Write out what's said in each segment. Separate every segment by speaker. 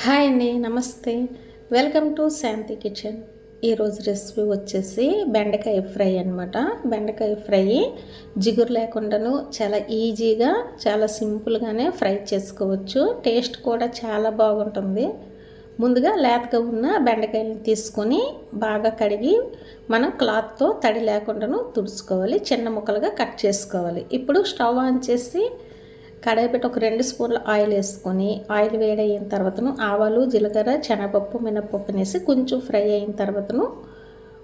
Speaker 1: Hi అండి నమస్తే. Welcome to Shanti kitchen. ఈరోజు రెసిపీ వచ్చేసి బెండకాయ ఫ్రై అనమాట బెండకాయ ఫ్రై జిగురు లేకుండాను చాలా ఈజీగా చాలా సింపుల్గానే ఫ్రై చేసుకోవచ్చు. టేస్ట్ కూడా చాలా బాగుంటుంది. ముందుగా లేతగా ఉన్న బెండకాయలను తీసుకొని బాగా కడిగి మనం క్లాత్తో తడి లేకుండాను తుడుచుకోవాలి. చిన్న ముక్కలుగా కట్ చేసుకోవాలి. ఇప్పుడు స్టవ్ ఆన్ చేసి కడాయి పెట్టి ఒక రెండు స్పూన్ల ఆయిల్ వేసుకొని ఆయిల్ వేడయిన తర్వాతను ఆవాలు జీలకర్ర శనగపప్పు మినపప్పు వేసి కొంచెం ఫ్రై అయిన తర్వాతను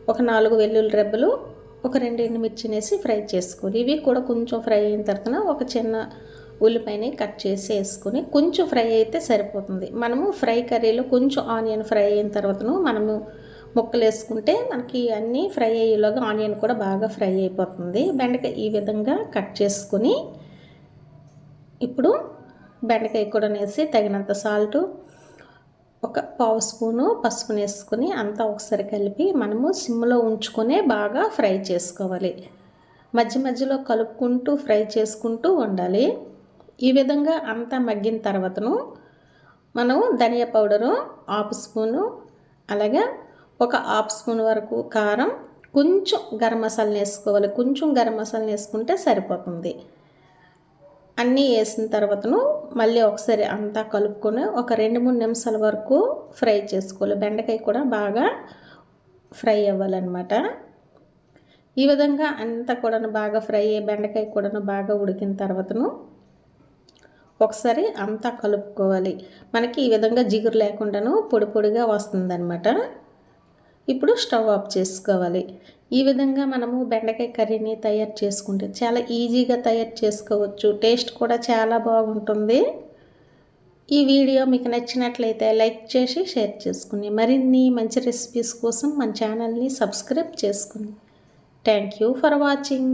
Speaker 1: ఒక నాలుగు వెల్లుల్లి రెబ్బలు ఒక రెండు ఎండుమిర్చి వేసి ఫ్రై చేసుకోవాలి ఇవి కూడా కొంచెం ఫ్రై అయిన తర్వాత ఒక చిన్న ఉల్లిపాయని కట్ చేసి వేసుకొని కొంచెం ఫ్రై అయితే సరిపోతుంది. మనము ఫ్రై కర్రీలో కొంచెం ఆనియన్ ఫ్రై అయిన తర్వాతను మనము ముక్కలు వేసుకుంటే మనకి అన్నీ ఫ్రై అయ్యేలాగా ఆనియన్ కూడా బాగా ఫ్రై అయిపోతుంది. బెండకాయ ఈ విధంగా కట్ చేసుకొని ఇప్పుడు బెండకాయ కూడా వేసి తగినంత సాల్ట్ ఒక పావు స్పూను పసుపుని వేసుకుని అంతా ఒకసారి కలిపి మనము సిమ్లో ఉంచుకొని బాగా ఫ్రై చేసుకోవాలి. మధ్య మధ్యలో కలుపుకుంటూ ఫ్రై చేసుకుంటూ ఉండాలి. ఈ విధంగా అంతా మగ్గిన తర్వాతను మనం ధనియా పౌడరు హాఫ్ స్పూను అలాగే ఒక హాఫ్ స్పూన్ వరకు కారం కొంచెం గరం మసాలా వేసుకోవాలి. కొంచెం గరం మసాలా వేసుకుంటే సరిపోతుంది. అన్నీ వేసిన తర్వాతను మళ్ళీ ఒకసారి అంతా కలుపుకొని ఒక రెండు మూడు నిమిషాల వరకు ఫ్రై చేసుకోవాలి. బెండకాయ కూడా బాగా ఫ్రై అవ్వాలన్నమాట. ఈ విధంగా అంతా కూడా బాగా ఫ్రై అయ్యి బెండకాయ కూడా బాగా ఉడికిన తర్వాతను ఒకసారి అంతా కలుపుకోవాలి. మనకి ఈ విధంగా జిగురు లేకుండాను పొడి పొడిగా వస్తుందన్నమాట. ఇప్పుడు స్టవ్ ఆఫ్ చేసుకోవాలి. ఈ విధంగా మనము బెండకాయ కర్రీని తయారు చేసుకుంటే చాలా ఈజీగా తయారు చేసుకోవచ్చు. టేస్ట్ కూడా చాలా బాగుంటుంది. ఈ వీడియో మీకు నచ్చినట్లయితే లైక్ చేసి షేర్ చేసుకుని మరిన్ని మంచి రెసిపీస్ కోసం మన ఛానల్ని సబ్స్క్రైబ్ చేసుకుని. Thank you for watching.